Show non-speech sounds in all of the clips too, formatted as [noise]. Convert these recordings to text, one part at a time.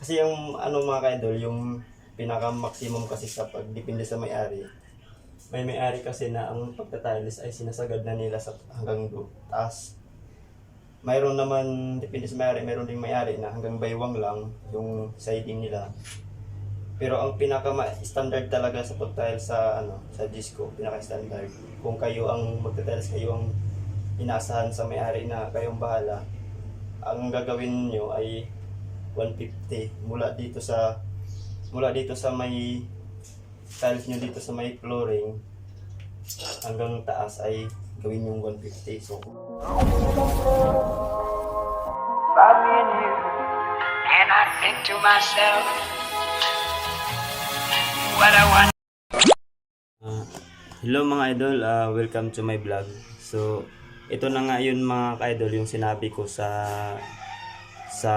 Kasi yung ano mga ka-idol, yung pinaka-maximum kasi sa pagdepende sa may-ari. May may-ari kasi na ang pagtatiles ay sinasagad na nila sa hanggang do, taas. Mayroon naman, depende sa may-ari, mayroon ding may-ari na hanggang baywang lang yung siding nila. Pero ang pinaka-standard talaga sa pagtile sa ano sa disco, pinaka-standard. Kung kayo ang magtatiles, kayo ang inaasahan sa may-ari na kayong bahala, ang gagawin niyo ay 150 mula dito sa mula dito sa may tiles nyo dito sa may flooring hanggang taas ay gawin yung 150 so me and to myself, what I want. Ah, hello mga idol, ah, welcome to my vlog. So, ito na nga yun mga ka-idol yung sinabi ko sa sa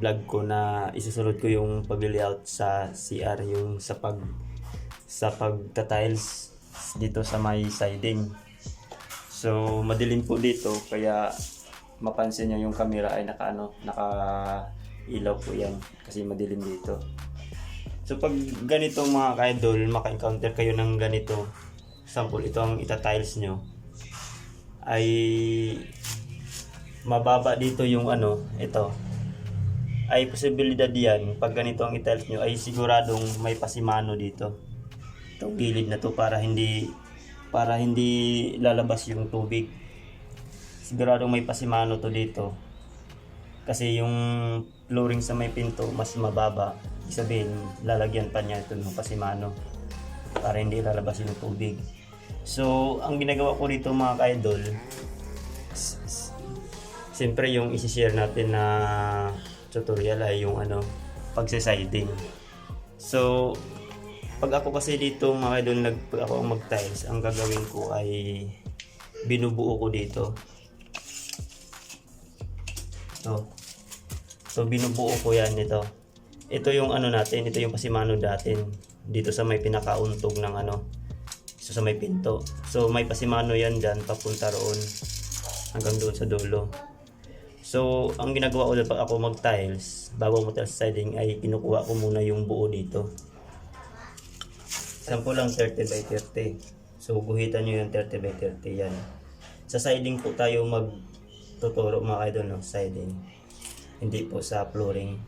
vlog ko na isusunod ko yung pag-layout sa CR yung sa pag sa pagta-tiles dito sa may siding. So, madilim po dito kaya mapansin niyo yung camera ay naka ano, naka ilaw po yan kasi madilim dito. So pag ganito mga ka-idol, maka-encounter kayo ng ganito, sample ito ang ita-tiles nyo, ay mababa dito yung ano, ito. Ay posibilidad yan, pag ganito ang itiles nyo, ay siguradong may pasimano dito. Itong gilid na to para hindi para hindi lalabas yung tubig. Siguradong may pasimano to dito. Kasi yung flooring sa may pinto mas mababa. Sabihin, lalagyan pa niya ito ng pasimano para hindi lalabas yung tubig. So, ang ginagawa ko dito mga ka-idol, siyempre yung isi-share natin na tutorial ay yung ano, pagsa-siding. So, pag ako kasi dito mga idol, nag, pag ako ang mag-tiles, ang gagawin ko ay binubuo ko dito. So, so binubuo ko yan ito. Ito yung ano natin, ito yung pasimano natin dito sa may pinakauntog ng ano, so sa may pinto. So may pasimano yan dyan papunta roon hanggang doon sa dulo. So, ang ginagawa ko pag ako mag-tiles, bago mo tiles siding ay kinukuha ko muna yung buo dito. Sample lang 30 by 30. So, guhitan nyo yung 30 by 30 yan. Sa siding po tayo magtuturo mga idol no, siding. Hindi po sa flooring.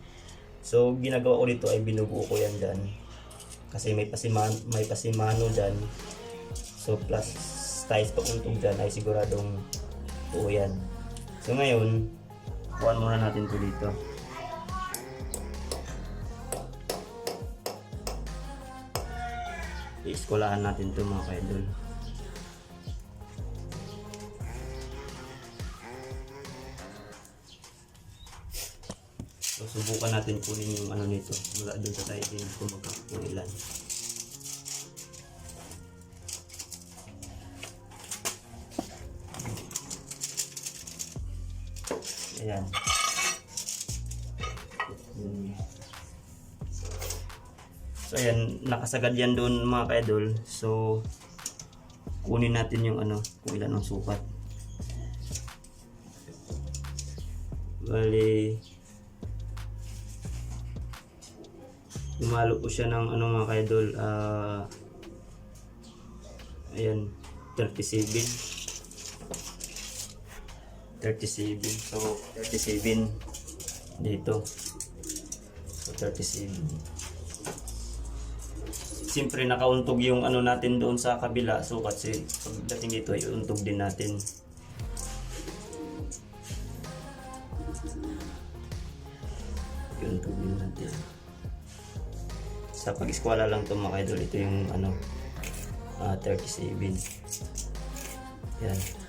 So, ginagawa ko dito ay binubuo ko yan dyan. Kasi may pasiman may pasimano dyan. So, plus tiles pauntog dyan ay siguradong buo yan. So, ngayon, kuhan muna natin to dito. I-eskwalahan natin to mga kaidol. So, subukan natin kunin yung ano nito mula dun sa siding kung magkakunilan. So ayan, nakasagad yan doon mga ka-idol. So kunin natin yung ano, kung ilan ang sukat. Bali Lumalo po siya ng ano mga ka-idol, ah ayan, 37. 37. So, 37 dito. So, 37. Siyempre, nakauntog yung ano natin doon sa kabila. So, kasi pagdating dito, iuntog din natin. Iuntog din natin. Sa pag-eskwala lang to mga idol. Ito yung ano, ah 37. Yan.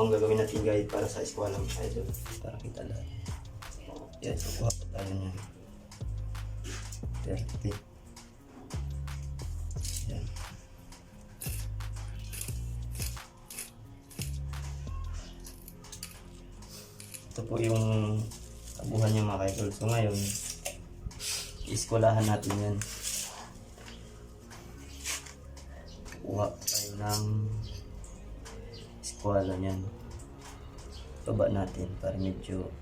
Po ang gagawin natin guide para sa eskwela mga idol. Para kita lahat. Yan, so kuha po tayo niyan. 30. Yan. Ito po yung tabuhan niya mga idol. So ngayon, Iskolahan natin yan. Kuha tayo ng eskwala niyan. Baba natin para medyo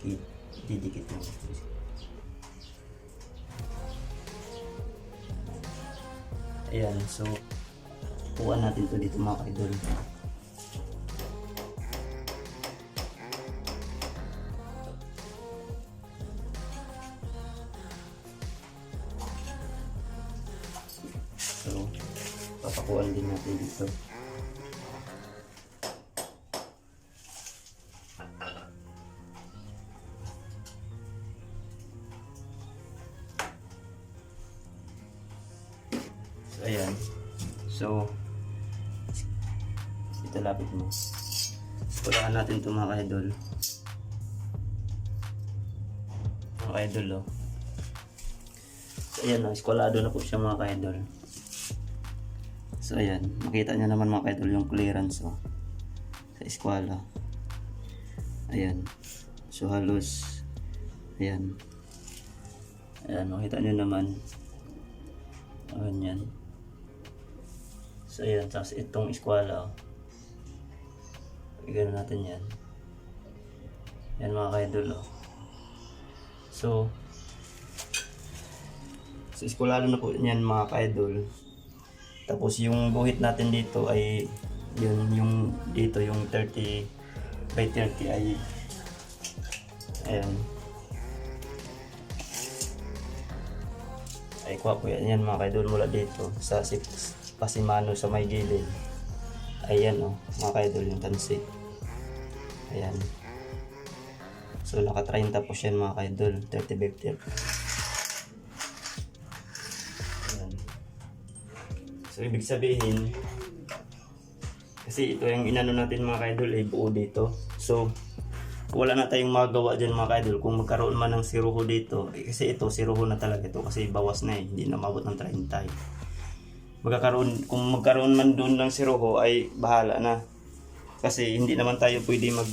ki- didikit mo. Ayan, so kuha natin to dito mga idol. So, papakuan din natin dito. Lapit mo. Pulahan natin ito mga idol. Mga idol, oh. So, ayan, oh. Eskwalado na po siya mga idol. So, ayan. Makita nyo naman mga idol yung clearance, oh. Sa eskwala. Ayan. So, halos. Ayan. Ayan, makita nyo naman. Ayan yan. So ayan, tapos itong eskwala. Oh. Igano natin yan. Yan mga kaidol. Oh. So, sa eskwalado na po yan mga kaidol. Tapos yung guhit natin dito ay yun yung dito yung 30 by 30 ay ayan ay kuha po yan, yan mga kaidol mula dito sa sip, pasimano sa may gilid ayan o mga kaidol yung tansi ayan. So naka 30 po siya mga kaidol. 30 by 30 ayan. So ibig sabihin kasi ito yung inano natin mga kaidol ay buo dito. So wala na tayong magawa dyan mga kaidol. Kung magkaroon man ng siruho dito eh, kasi ito siruho na talaga ito kasi bawas na eh. Hindi na mabot ng 30 eh. magkakaroon kung magkaroon man doon ng siruho ay bahala na kasi hindi naman tayo pwede mag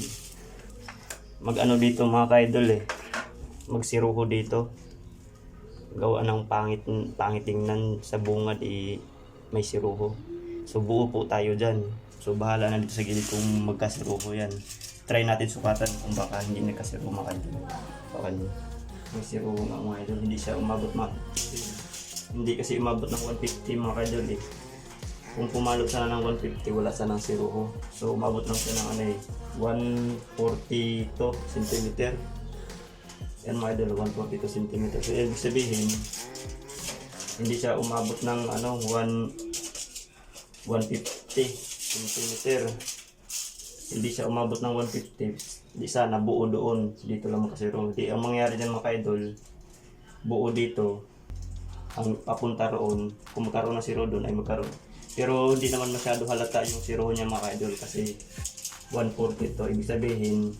mag ano dito mga kaidol eh. Magsiruho dito. Gawa ng pangit pangit tingnan sa bungad eh, may siruho. So buo po tayo dyan. So bahala na dito sa gilid kung magkasiruho yan. Try natin sukatan kung baka hindi nagkasiruho mga kaidol. Baka may siruho nga mga idol. Hindi siya umabot mga hindi kasi umabot ng 150 mga kaidol eh kung pumalo sana ng 150 wala sana ng siruho so umabot lang siya ng ano eh 142 cm yan mga idol 142 cm so ibig sabihin hindi siya umabot ng ano 1 150 cm hindi siya umabot ng 150 di sana buo doon. Dito lang makasiro di ang mangyari dyan mga idol buo dito ang papunta roon kung magkaroon ng zero doon ay magkaroon pero hindi naman masyado halata yung zero niya mga idol kasi 140 to ibig sabihin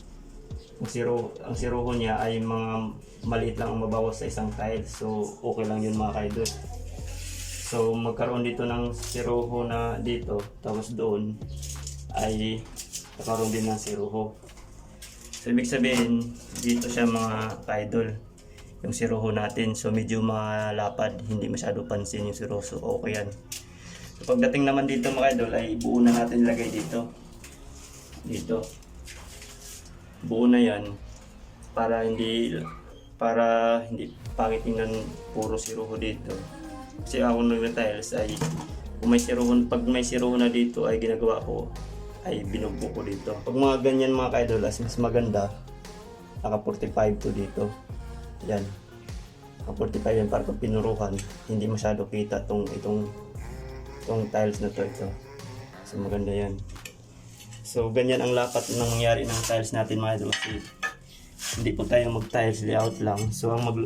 ang zero ang zero niya ay mga maliit lang ang mabawas sa isang tile so okay lang yun mga idol so magkaroon dito ng zero na dito tapos doon ay nakaroon din ng zero so ibig sabihin dito siya mga idol yung siroho natin. So medyo malapad, hindi masyado pansin yung siroho. So okay yan. Pagdating naman dito mga idol ay buo na natin lagay dito. Dito. Buo na yan para hindi para hindi pangit tingnan puro siroho dito. Kasi ako nung tiles ay kung may siroho, pag may siroho na dito ay ginagawa ko ay binubo ko dito. Pag mga ganyan mga idol as mas maganda naka 45 to dito. Yan. Ang 45 yan para pag pinuruhan, hindi masyado kita tong itong itong tiles na to ito. So maganda yan. So ganyan ang lapat ng mangyari ng tiles natin mga idol kasi hindi po tayo mag tiles layout lang. So ang mag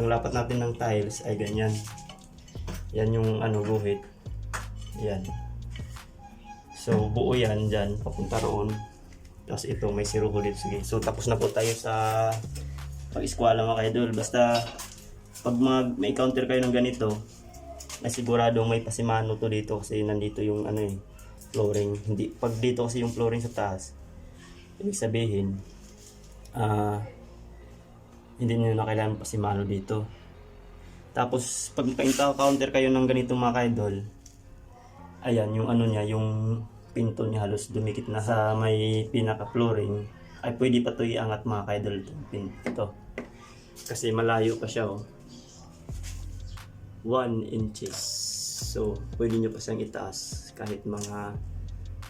ang lapat natin ng tiles ay ganyan. Yan yung ano guhit. Yan. So buo yan dyan papunta roon. Tapos ito may zero dito. Sige. So tapos na po tayo sa pag-eskwala mga idol. Basta pag mag, may counter kayo ng ganito, na sigurado may pasimano to dito kasi nandito yung ano eh, flooring. Hindi, pag dito kasi yung flooring sa taas, ibig sabihin, ah hindi nyo na kailangan pasimano dito. Tapos pag counter kayo ng ganito mga ka-idol, ayan yung ano niya, yung pinto niya halos dumikit na sa may pinaka-flooring ay pwede pa to iangat mga ka-idol itong pinto. Kasi malayo pa siya oh. 1 inches. So, pwede nyo pa siyang itaas kahit mga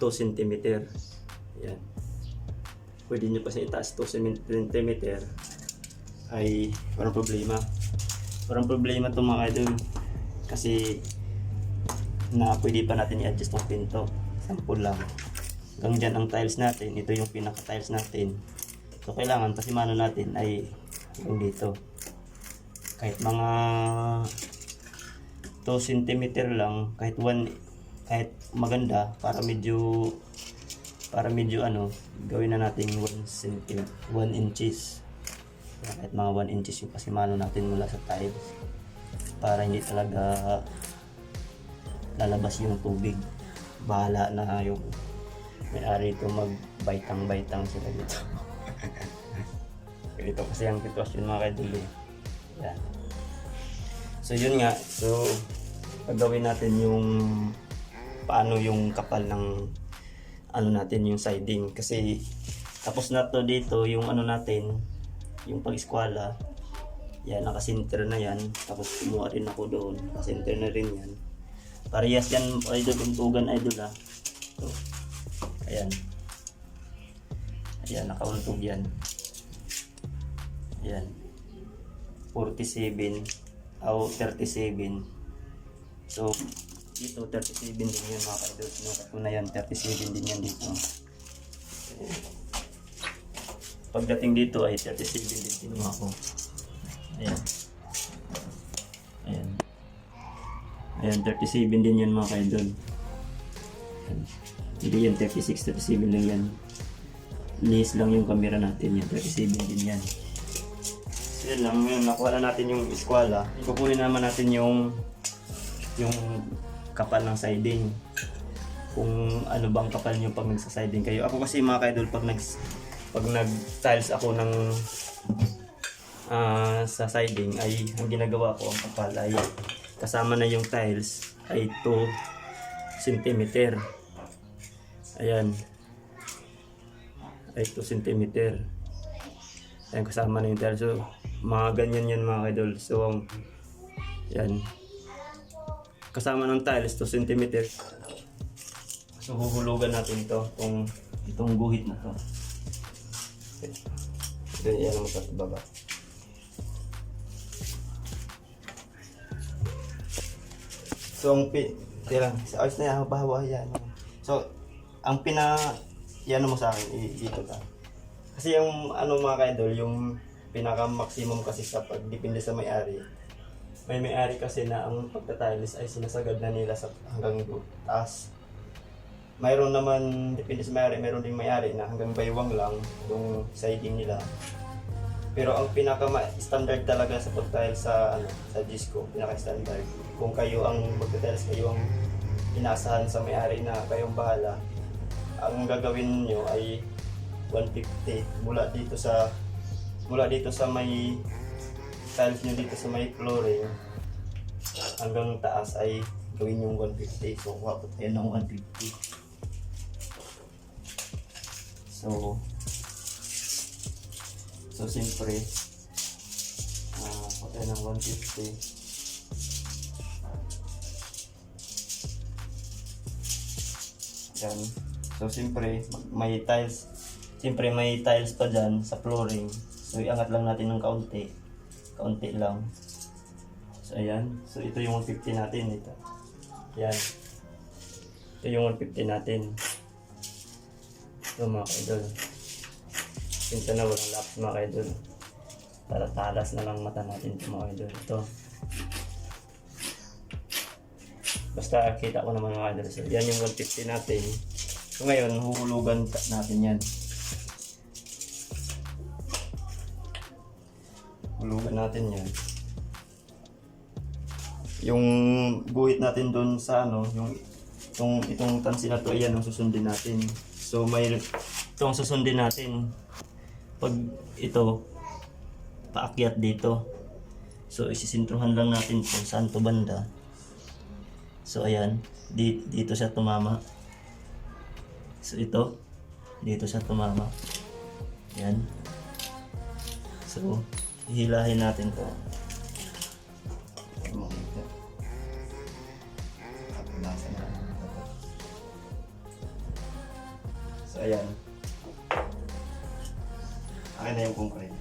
2 cm. Ayan. Pwede nyo pa siyang itaas 2 cm ay parang problema. Parang problema to mga idol. Kasi na pwede pa natin i-adjust ng pinto. Sample lang. Hanggang dyan ang tiles natin. Ito yung pinaka-tiles natin. So, kailangan pasimano natin ay yung dito. Kahit mga 2 cm lang, kahit 1 kahit maganda para medyo para medyo ano, gawin na natin 1 cm, 1 inches. Kahit mga 1 inches yung pasimano natin mula sa tiles para hindi talaga lalabas yung tubig. Bahala na yung may-ari ito magbaitang-baitang sila dito. [laughs] Ganito kasi ang sitwasyon mga kaidol eh. Yan. So yun nga, so gagawin natin yung paano yung kapal ng ano natin yung siding. Kasi tapos na to dito yung ano natin yung pag-eskwala. Yan nakasinter na yan. Tapos kumuha rin ako doon. Nakasinter na rin yan. Parehas yan idol untugan idol ha so, ayan. Ayan nakauntog yan. Ayan. 47 o 37 so dito 37 din yan mga kaidol sinukat ko na yan 37 din yan dito. Pagdating dito ay 37 din kinuha ko ayan. Ayan. Ayan 37 din yan mga kaidol. Hindi yan 36 37 lang yan. Linis lang yung camera natin yan 37 din yan. So, yun lang, yun, nakuha na natin yung eskwala. Kukunin naman natin yung yung kapal ng siding. Kung ano bang kapal nyo pag nagsa-siding kayo. Ako kasi mga kaidol, pag nag pag nag-tiles ako ng ah, sa siding ay ang ginagawa ko ang kapal ay kasama na yung tiles ay 2 cm. Ayan. Ay 2 cm. Ayan, kasama na yung tiles. So, mga ganyan yan mga idol. So, um, yan. Kasama ng tiles, 2 cm. So, huhulugan natin ito. Itong, itong guhit na to. Ito, yan ang sa baba. So, ang pi... Tira, sa ayos na yan, bahawa yan. So, ang pina... Yan mo sa akin, dito ka. Kasi yung ano mga ka-idol, yung pinaka-maximum kasi sa pagdepende sa may-ari. May may-ari kasi na ang pagtatiles ay sinasagad na nila sa hanggang taas. Mayroon naman, depende sa may-ari, mayroon ding may-ari na hanggang baywang lang yung siding nila. Pero ang pinaka-standard talaga sa pagtiles sa ano, sa disco, pinaka-standard. Kung kayo ang magtatiles, kayo ang inaasahan sa may-ari na kayong bahala. Ang gagawin niyo ay 150 mula dito sa mula dito sa may tiles nyo dito sa may flooring hanggang taas ay gawin yung 150 so kuha po tayo ng 150 so so siyempre ah kuha tayo ng 150 yan. So siyempre may tiles siyempre may tiles pa dyan sa flooring so iangat lang natin ng kaunti. Kaunti lang. So ayan. So ito yung 150 natin. Ito. Yan ito yung 150 natin. Ito mga kaidol. Pinta na walang laps mga kaidol. Para talas na lang mata natin ito mga kaidol. Ito. Basta kita ko naman mga kaidol. So yan yung 150 natin. So ngayon huhulugan natin yan hulugan natin yan yung guhit natin doon sa ano yung itong itong tansi na to ayan ang susundin natin so may itong susundin natin pag ito paakyat dito So, isisintruhan lang natin kung saan to banda. So, ayan. Di, dito siya tumama. So, ito. Dito siya tumama. Ayan. So, hihilahin natin to. So, ayan. Akin na yung concrete.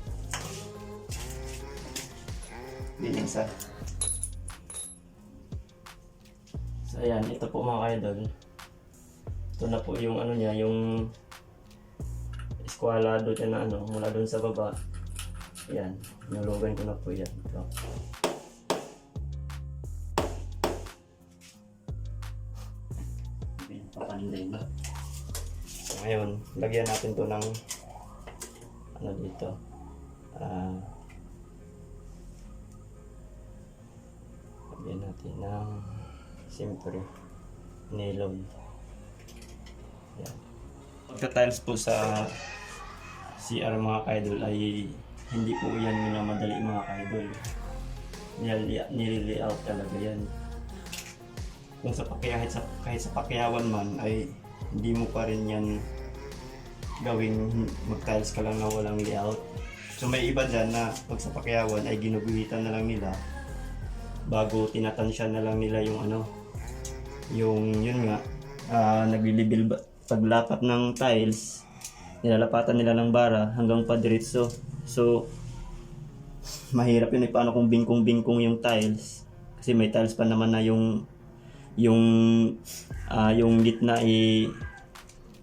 Binigsa. So, ayan. Ito po mga idol. Ito na po yung ano niya, yung eskwalado niya na ano, mula doon sa baba. Ayan. Nulugan ko na po yan. Ito. Papanday ngayon, lagyan natin to ng ano dito. Ah, lagyan natin ng siyempre nylon. Yan. Pagka-tiles po sa CR mga kaidol ay hindi po yan minamadali mga kaidol. Nilili-out talaga yan. Kung sa pakyahan sa kahit sa pakyawan man ay hindi mo pa rin yan gawing mag-tiles ka lang na walang layout. So may iba dyan na pag sa pakyawan ay ginuguhitan na lang nila bago tinatansya na lang nila yung ano yung yun nga ah naglilibil paglapat ng tiles nilalapatan nila ng bara hanggang padiretso so mahirap yun eh paano kung bingkong-bingkong yung tiles? Kasi may tiles pa naman na yung yung ah yung gitna ay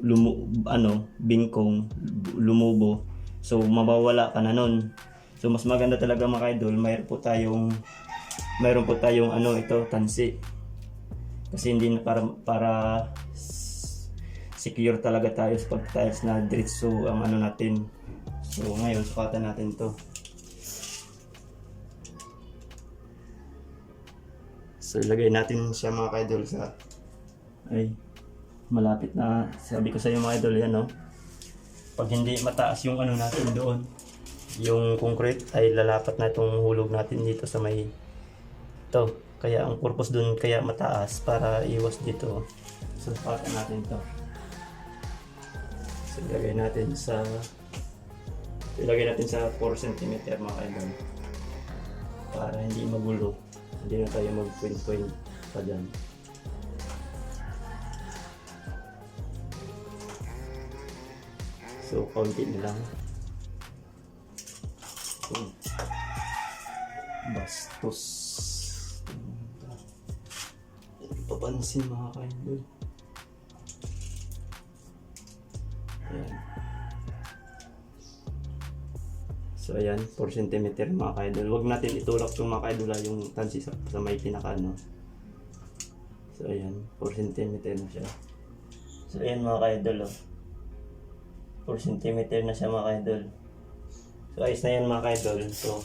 lumu ano bingkong lumubo. So mawawala ka na nun. So mas maganda talaga mga idol mayroon po tayong mayroon po tayong ano ito tansi. Kasi hindi para para secure talaga tayo sa pag-tiles na diretso ang ano natin so ngayon sukatan natin to So ilagay natin siya mga ka-idol sa ay malapit na sabi ko sa iyo mga idol yan no. Pag hindi mataas yung ano natin doon yung concrete ay lalapat na itong hulog natin dito sa may to. Kaya ang purpose doon kaya mataas para iwas dito. So natin to. Ilagay natin sa ilagay natin sa 4 cm mga idol. Para hindi magulo. Hindi na tayo mag point point pa dyan. So konti na lang. Hmm. bastos. Papansin mga kaindol So ayan, 4 cm mga kaidol. Huwag natin itulak yung mga kaidol ah, yung tansi sa, sa may pinaka ano. So ayan, 4 cm na siya. So ayan mga kaidol oh. 4 cm na siya mga kaidol. So ayos na yan mga kaidol. So